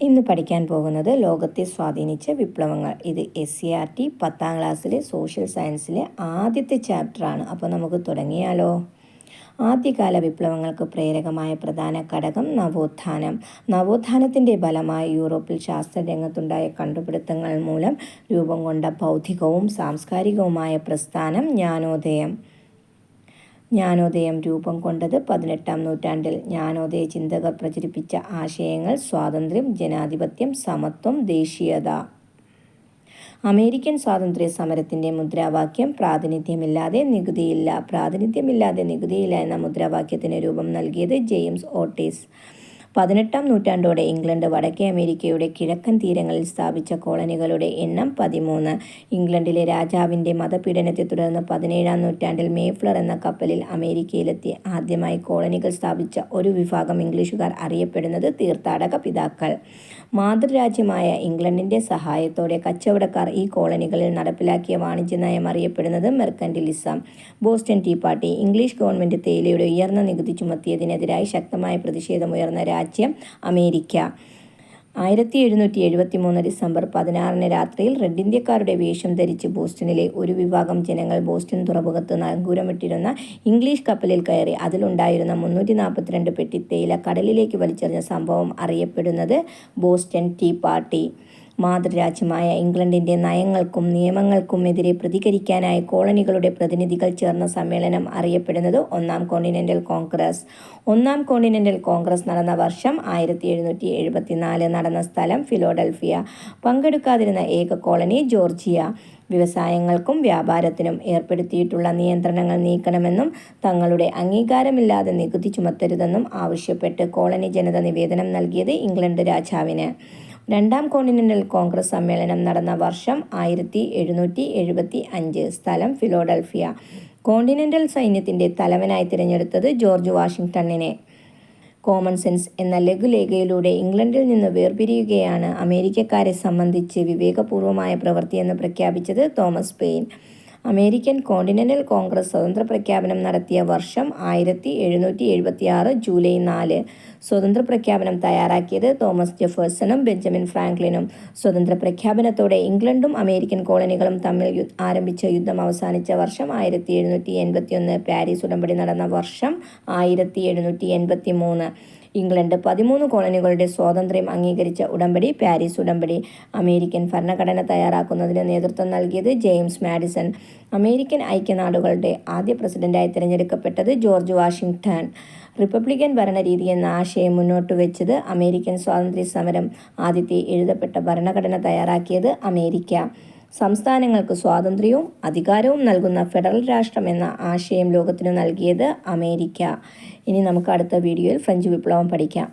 ഇന്ന് പഠിക്കാൻ പോകുന്നത് ലോകത്തെ സ്വാധീനിച്ച വിപ്ലവങ്ങൾ. ഇത് എസ് സി ആർ ടി പത്താം ക്ലാസ്സിലെ സോഷ്യൽ സയൻസിലെ ആദ്യത്തെ ചാപ്റ്ററാണ് അപ്പോൾ നമുക്ക് തുടങ്ങിയാലോ. ആദ്യകാല വിപ്ലവങ്ങൾക്ക് പ്രേരകമായ പ്രധാന ഘടകം നവോത്ഥാനം. നവോത്ഥാനത്തിന്റെ ഫലമായി യൂറോപ്പിൽ ശാസ്ത്ര രംഗത്തുണ്ടായ കണ്ടുപിടുത്തങ്ങൾ മൂലം രൂപം കൊണ്ട ബൗദ്ധികവും സാംസ്കാരികവുമായ പ്രസ്ഥാനം ജ്ഞാനോദയം. ജ്ഞാനോദയം രൂപം കൊണ്ടത് പതിനെട്ടാം നൂറ്റാണ്ടിൽ. ജ്ഞാനോദയ ചിന്തകർ പ്രചരിപ്പിച്ച ആശയങ്ങൾ സ്വാതന്ത്ര്യം ജനാധിപത്യം സമത്വം ദേശീയത. അമേരിക്കൻ സ്വാതന്ത്ര്യ സമരത്തിന്റെ മുദ്രാവാക്യം പ്രാതിനിധ്യമില്ലാതെ നികുതിയില്ല. പ്രാതിനിധ്യമില്ലാതെ നികുതിയില്ല എന്ന മുദ്രാവാക്യത്തിന് രൂപം നൽകിയത് ജെയിംസ് ഓട്ടീസ് പതിനെട്ടാം നൂറ്റാണ്ടോടെ ഇംഗ്ലണ്ട് വടക്കേ അമേരിക്കയുടെ കിഴക്കൻ തീരങ്ങളിൽ സ്ഥാപിച്ച കോളനികളുടെ എണ്ണം പതിമൂന്ന്. ഇംഗ്ലണ്ടിലെ രാജാവിന്റെ മതപീഡനത്തെ തുടർന്ന് പതിനേഴാം നൂറ്റാണ്ടിൽ മേഫ്ലർ എന്ന കപ്പലിൽ അമേരിക്കയിലെത്തി. ആദ്യമായി കോളനികൾ സ്ഥാപിച്ച ഒരു വിഭാഗം ഇംഗ്ലീഷുകാർ അറിയപ്പെടുന്നത് തീർത്ഥാടക പിതാക്കൾ. മാതൃരാജ്യമായ ഇംഗ്ലണ്ടിന്റെ സഹായത്തോടെ കച്ചവടക്കാർ ഈ കോളനികളിൽ നടപ്പിലാക്കിയ വാണിജ്യ നയം അറിയപ്പെടുന്നത് mercantilism. Boston tea party English government തേയിലയുടെ ഉയർന്ന നികുതി ചുമത്തിയതിനെതിരായി ശക്തമായ പ്രതിഷേധമുയർന്ന രാജ്യം അമേരിക്ക. ആയിരത്തി എഴുന്നൂറ്റി എഴുപത്തി മൂന്ന് ഡിസംബർ പതിനാറിന് രാത്രിയിൽ റെഡ് ഇന്ത്യക്കാരുടെ വേഷം ധരിച്ച് ബോസ്റ്റണിലെ ഒരു വിഭാഗം ജനങ്ങൾ ബോസ്റ്റൺ തുറമുഖത്ത് നങ്കൂരമിട്ടിരുന്ന ഇംഗ്ലീഷ് കപ്പലിൽ കയറി. അതിലുണ്ടായിരുന്ന മുന്നൂറ്റി നാൽപ്പത്തിരണ്ട് പെട്ടി തേയില കടലിലേക്ക് വലിച്ചെറിഞ്ഞ സംഭവം അറിയപ്പെടുന്നത് ബോസ്റ്റൺ ടീ പാർട്ടി. മാതൃരാജ്യമായ ഇംഗ്ലണ്ടിന്റെ നയങ്ങൾക്കും നിയമങ്ങൾക്കും എതിരെ പ്രതികരിക്കാനായി കോളനികളുടെ പ്രതിനിധികൾ ചേർന്ന സമ്മേളനം അറിയപ്പെടുന്നത് ഒന്നാം കോണ്ടിനെന്റൽ കോൺഗ്രസ്. ഒന്നാം കോണ്ടിനെന്റൽ കോൺഗ്രസ് നടന്ന വർഷം ആയിരത്തി എഴുന്നൂറ്റി എഴുപത്തിനാല് നടന്ന സ്ഥലം ഫിലോഡൽഫിയ. പങ്കെടുക്കാതിരുന്ന ഏക കോളനി ജോർജിയ. വ്യവസായങ്ങൾക്കും വ്യാപാരത്തിനും ഏർപ്പെടുത്തിയിട്ടുള്ള നിയന്ത്രണങ്ങൾ നീക്കണമെന്നും തങ്ങളുടെ അംഗീകാരമില്ലാതെ നികുതി ചുമത്തരുതെന്നും ആവശ്യപ്പെട്ട് കോളനി ജനത നിവേദനം നൽകിയത് ഇംഗ്ലണ്ട് രാജാവിന്. രണ്ടാം കോണ്ടിനെന്റൽ കോൺഗ്രസ് സമ്മേളനം നടന്ന വർഷം ആയിരത്തി എഴുന്നൂറ്റി എഴുപത്തി അഞ്ച് സ്ഥലം ഫിലോഡൽഫിയ. കോണ്ടിനെന്റൽ സൈന്യത്തിന്റെ തലവനായി തിരഞ്ഞെടുത്തത് ജോർജ് വാഷിംഗ്ടണിനെ. കോമൺ സെൻസ് എന്ന ലഘുലേഖയിലൂടെ ഇംഗ്ലണ്ടിൽ നിന്ന് വേർപിരിയുകയാണ് അമേരിക്കക്കാരെ സംബന്ധിച്ച് വിവേകപൂർവമായ പ്രവൃത്തിയെന്ന് പ്രഖ്യാപിച്ചത് Thomas Paine. American Continental Congress സ്വതന്ത്ര പ്രഖ്യാപനം നടത്തിയ വർഷം ആയിരത്തി എഴുന്നൂറ്റി എഴുപത്തി ആറ് ജൂലൈ നാല്. സ്വതന്ത്ര പ്രഖ്യാപനം തയ്യാറാക്കിയത് തോമസ് ജെഫേഴ്സണും ബെഞ്ചമിൻ ഫ്രാങ്ക്ലിനും. സ്വതന്ത്ര പ്രഖ്യാപനത്തോടെ ഇംഗ്ലണ്ടും അമേരിക്കൻ കോളനികളും തമ്മിൽ ആരംഭിച്ച യുദ്ധം അവസാനിച്ച വർഷം ആയിരത്തി എഴുന്നൂറ്റി എൺപത്തി ഒന്ന് പാരീസ് ഉടമ്പടി നടന്ന വർഷം ആയിരത്തി എഴുന്നൂറ്റി എൺപത്തി മൂന്ന് ഇംഗ്ലണ്ട് പതിമൂന്ന് കോളനികളുടെ സ്വാതന്ത്ര്യം അംഗീകരിച്ച ഉടമ്പടി പാരീസ് ഉടമ്പടി അമേരിക്കൻ ഭരണഘടന തയ്യാറാക്കുന്നതിന് നേതൃത്വം നൽകിയത് ജെയിംസ് മാഡിസൺ. അമേരിക്കൻ ഐക്യനാടുകളുടെ ആദ്യ പ്രസിഡന്റായി തിരഞ്ഞെടുക്കപ്പെട്ടത് ജോർജ് വാഷിംഗ്ടൺ. റിപ്പബ്ലിക്കൻ ഭരണരീതി എന്ന ആശയം മുന്നോട്ട് വെച്ചത് അമേരിക്കൻ സ്വാതന്ത്ര്യ സമരം ആദ്യത്തെ എഴുതപ്പെട്ട ഭരണഘടന തയ്യാറാക്കിയത് അമേരിക്ക. സംസ്ഥാനങ്ങൾക്ക് സ്വാതന്ത്ര്യവും അധികാരവും നൽകുന്ന ഫെഡറൽ രാഷ്ട്രം എന്ന ആശയം ലോകത്തിന് നൽകിയത് അമേരിക്ക. ഇനി നമുക്ക് അടുത്ത വീഡിയോയിൽ ഫ്രഞ്ച് വിപ്ലവം പഠിക്കാം.